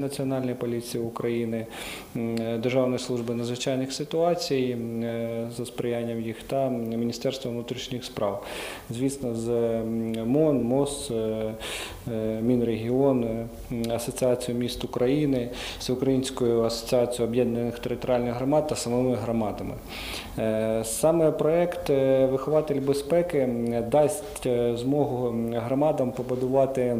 Національної поліції України, Державної служби надзвичайних ситуацій е, за сприянням їх та Міністерства внутрішніх справ. Звісно, з МОН, МОЗ, е, е, Мінрегіон, е, Асоціацію міст України, Всеукраїнською асоціацією об'єднаних територіальних громад та самими громадами. Е, Саме проект е, Вихователь безпеки дасть е, змогу громадам побудувати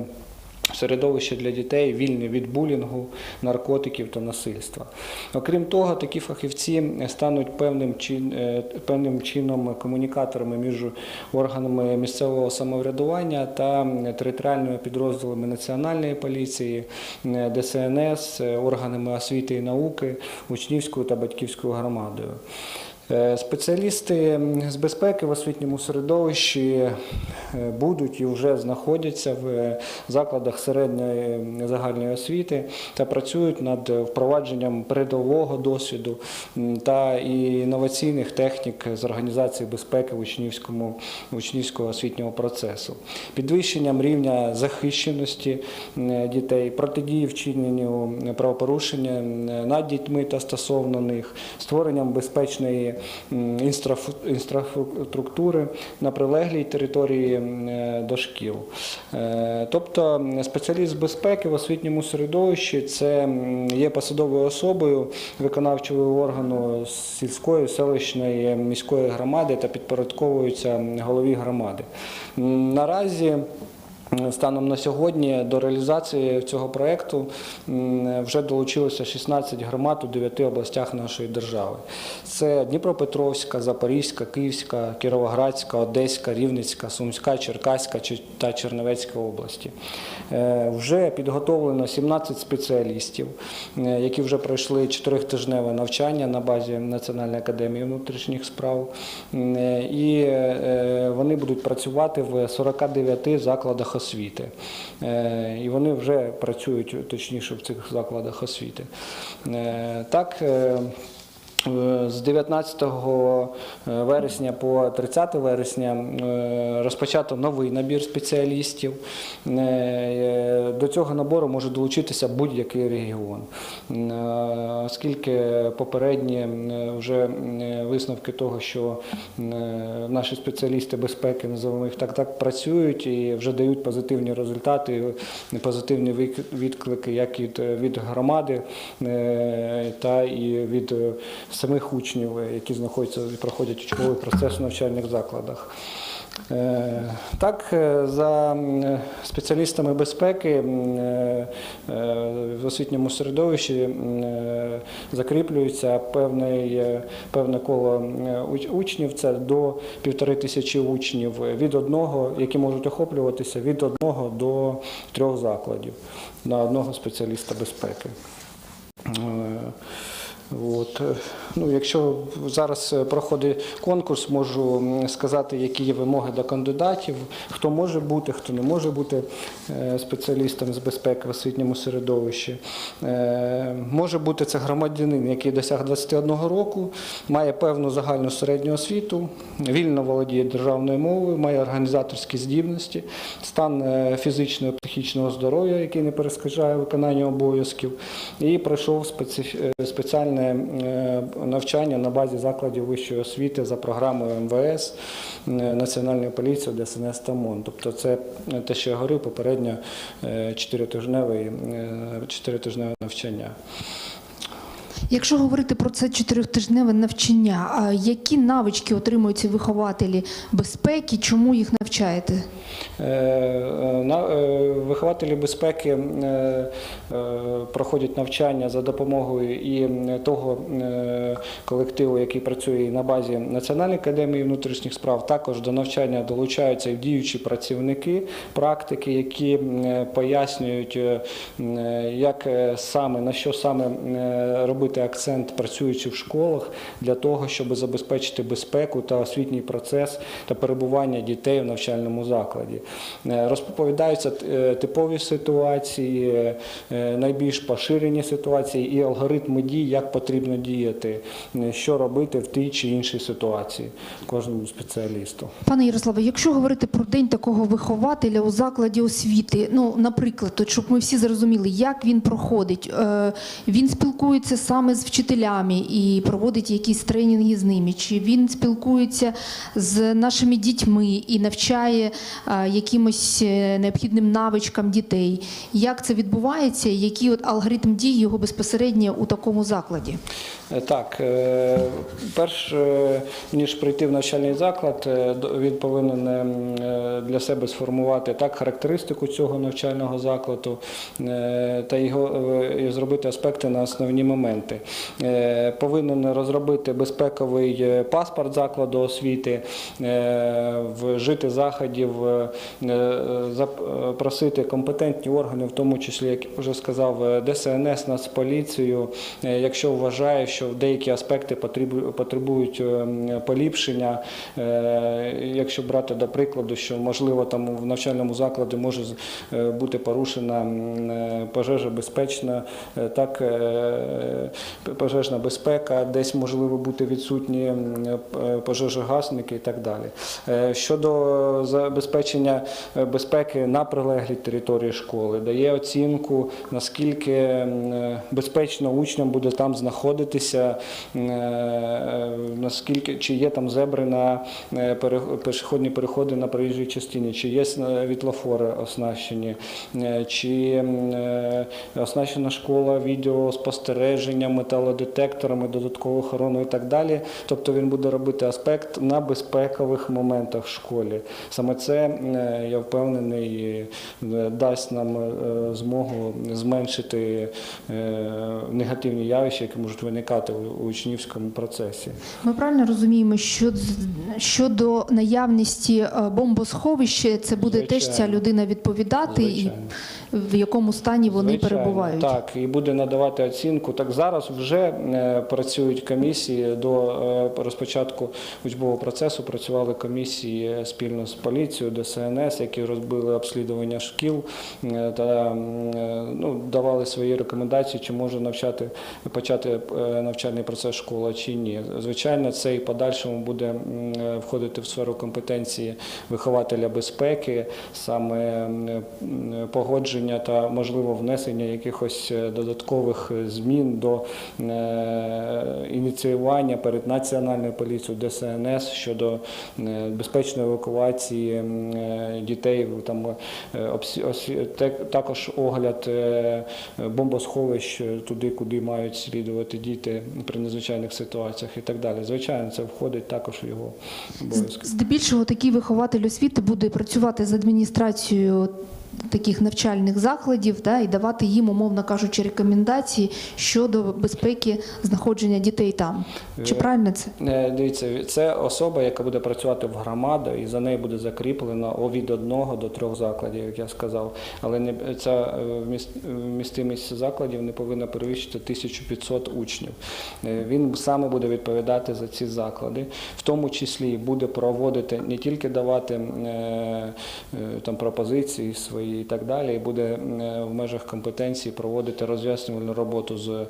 середовище для дітей вільне від булінгу, наркотиків та насильства. Окрім того, такі фахівці стануть певним, чин, е, певним чином комунікаторами між органами місцевого самоврядування та територіальними підрозділами Національної поліції, е, ДСНС, е, органами освіти і науки, учнівською та батьківською громадою. Е, Спеціалісти з безпеки в освітньому середовищі е, будуть і вже знаходяться в закладах середньої загальної освіти та працюють над впровадженням передового досвіду та інноваційних технік з організації безпеки в учнівському учнівського освітнього процесу, підвищенням рівня захищеності дітей, протидії вчиненню правопорушення над дітьми та стосовно них, створенням безпечної інфраструктури на прилеглій території е, до шкіл. Е, Тобто спеціаліст безпеки в освітньому середовищі це є посадовою особою виконавчого органу сільської, селищної, міської громади та підпорядковується голові громади. Наразі Станом на сьогодні до реалізації цього проєкту вже долучилося 16 громад у 9 областях нашої держави. Це Дніпропетровська, Запорізька, Київська, Кіровоградська, Одеська, Рівненська, Сумська, Черкаська та Чернівецька області. Е, Вже підготовлено 17 спеціалістів, е, які вже пройшли чотиритижневе навчання на базі Національної академії внутрішніх справ. Е, І вони будуть працювати в 49 закладах освіти. Е, І вони вже працюють точніше в цих закладах освіти. Е, Так, е, З 19 вересня по 30 вересня е, розпочато новий набір спеціалістів. Е, До цього набору може долучитися будь-який регіон, Е, оскільки попередні е, вже е, висновки того, що е, наші спеціалісти безпеки, називаємо їх так, так працюють і вже дають позитивні результати, позитивні відклики як від, громади е, та і від е, самих учнів, е, які знаходяться і проходять учбовий процес в навчальних закладах. Е, Так, е, за спеціалістами безпеки в освітньому середовищі закріплюється певний, е, певне коло учнів, це до півтори тисячі учнів від одного, які можуть охоплюватися від одного до трьох закладів на одного спеціаліста безпеки. От. е, Ну, якщо зараз е, проходить конкурс, можу сказати, які є вимоги до кандидатів, хто може бути, хто не може бути е, спеціалістом з безпеки в освітньому середовищі. Може бути це громадянин, який досяг 21 року, має певну загальну середню освіту, вільно володіє державною мовою, має організаторські здібності, стан фізичного психічного здоров'я, який не перешкоджає виконанню обов'язків, і пройшов спеціальне е, навчання на базі закладів вищої освіти за програмою МВС, е, Національної поліції, ДСНС та МОН. Тобто це те, що я говорив, попередньо е, чотиритижневе е, навчання. Якщо говорити про це чотиритижневе навчання, які навички отримують ці вихователі безпеки, чому їх навчаєте? Вихователі безпеки е, е, проходять навчання за допомогою і того е, колективу, який працює на базі Національної академії внутрішніх справ. Також до навчання долучаються і діючі працівники, практики, які пояснюють, як саме на що саме робити акцент, працюючи в школах, для того, щоб забезпечити безпеку та освітній процес та перебування дітей в навчальному закладі. Розповідаються типові ситуації, е, найбільш поширені ситуації і алгоритми дій, як потрібно діяти, е, що робити в тій чи іншій ситуації кожному спеціалісту. Пане Ярославе, якщо говорити про день такого вихователя у закладі освіти, ну, наприклад, от, щоб ми всі зрозуміли, як він проходить, е, він спілкується саме з вчителями і проводить якісь тренінги з ними, чи він спілкується з нашими дітьми і навчає якимось необхідним навичкам дітей. Як це відбувається? Який от алгоритм дій його безпосередньо у такому закладі? Е, Так, е, перш е, ніж прийти в навчальний заклад, він повинен е, для себе сформувати так характеристику цього навчального закладу та його і зробити аспекти на основні моменти. Повинен розробити безпековий паспорт закладу освіти, вжити заходів, е, е, компетентні органи, в тому числі, як я вже сказав, е, ДСНС, Нацполіцію, е, якщо вважає, що деякі аспекти потребують е, поліпшення. Якщо брати до прикладу, що можливо там в навчальному закладі може бути порушена м, пожежа безпечна, е, так пожежна безпека, десь можливо бути відсутні пожежогасники і так далі. Щодо забезпечення безпеки на прилеглій території школи, дає оцінку, наскільки е, безпечно учням буде там знаходитися, е, наскільки чи є там зебри на е, пішохідні переходи на проїжджій частині, чи є е, вітлофори оснащені, е, чи е, оснащена школа відеоспостереженням, металодетекторами, додатковою охороною і так далі. Тобто він буде робити аспект на безпекових моментах в школі. Саме це, е, я впевнений, е, дасть нам е, змогу зменшити е, негативні явища, які можуть виникати у учнівському процесі. Ми правильно розуміємо, що щодо наявності е, бомбосховища, це буде теж ця людина відповідати, і Звичайно. В якому стані вони Звичайно, перебувають. Так, і буде надавати оцінку. Так зараз вже е, працюють комісії до е, розпочатку учбового процесу. Працювали комісії спільно з поліцією, ДСНС, які розбили обслідування шкіл е, та ну, давали свої рекомендації, чи може навчати почати навчальний процес школа чи ні. Звичайно, це і подальшому буде входити в сферу компетенції вихователя безпеки, саме м, е, та можливо внесення якихось е, додаткових е, змін до е, ініціювання перед національною поліцією ДСНС щодо безпечної евакуації дітей. Там також огляд бомбосховищ туди, куди мають слідувати діти при надзвичайних ситуаціях і так далі. Звичайно, це входить також в його обов'язки. Здебільшого такий вихователь освіти буде працювати з адміністрацією таких навчальних закладів да, і давати їм, умовно кажучи, рекомендації щодо безпеки знаходження дітей там. Чи Е, правильно це? Е, Дивіться, це особа, яка буде працювати в громаду, і за нею буде закріплено від одного до трьох закладів, як я сказав. Але не ця е, вміст- вмістимість закладів не повинна перевищити 1500 учнів. Е, Він саме буде відповідати за ці заклади, в тому числі буде проводити не тільки давати там пропозиції свої і так далі, і буде е, в межах компетенції проводити роз'яснювальну роботу з е,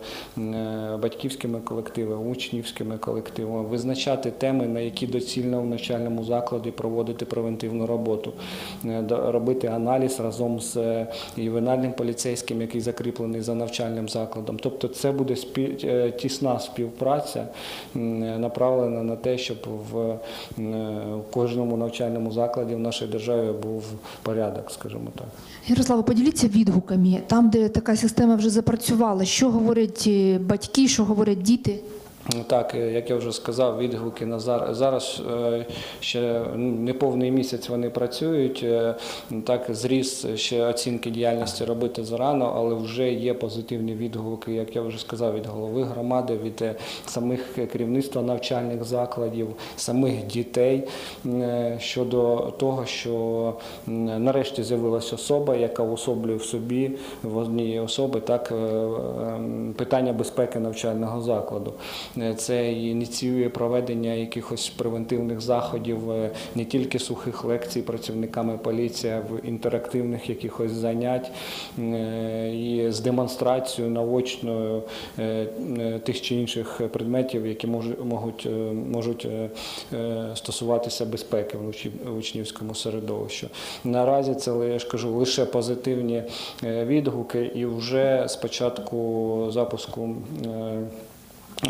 батьківськими колективами, учнівськими колективами, визначати теми, на які доцільно в навчальному закладі проводити превентивну роботу, е, робити аналіз разом з ювенальним поліцейським, який закріплений за навчальним закладом. Тобто це буде тісна співпраця, направлена на те, щоб в кожному навчальному закладі в нашій державі був порядок, скажімо так. Ярослава, поділіться відгуками там, де така система вже запрацювала. Що говорять е, батьки, що говорять діти? Ну, Так, е, як я вже сказав, відгуки на зараз. Зараз е, ще неповний місяць вони працюють. е, Так, зріс ще оцінки діяльності робити зарано, але вже є позитивні відгуки, як я вже сказав, від голови громади, від самих керівництва навчальних закладів, самих дітей щодо того, що нарешті з'явилася особа, яка уособлює в собі в одній особи так питання безпеки навчального закладу. Е, Це ініціює проведення якихось превентивних заходів, е, не тільки сухих лекцій працівниками поліції, а в інтерактивних якихось занять е, і з демонстрацією наочною тих чи інших предметів, які можуть, можуть, стосуватися безпеки в учні- в учнівському середовищі. Наразі це я ж кажу лише позитивні відгуки, і вже з початку запуску.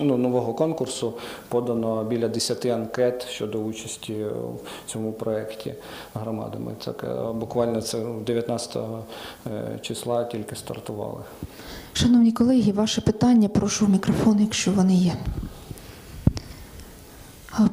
Ну, нового конкурсу подано біля 10 анкет щодо участі в цьому проєкті громадами. Це е, буквально це 19 е, числа тільки стартували. Шановні колеги, ваше питання, прошу в мікрофон, якщо вони є.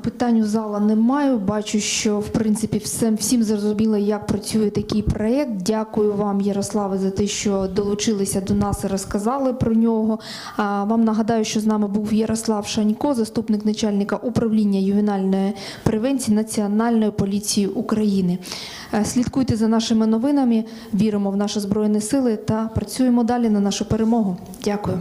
Питань у зала немає. Бачу, що в принципі всім, всім зрозуміло, як працює такий проєкт. Дякую вам, Ярославе, за те, що долучилися до нас і розказали про нього. А, Вам нагадаю, що з нами був Ярослав Шанько, заступник начальника управління ювенальної превенції Національної поліції України. Е, Слідкуйте за нашими новинами, віримо в наші збройні сили та працюємо далі на нашу перемогу. Дякую.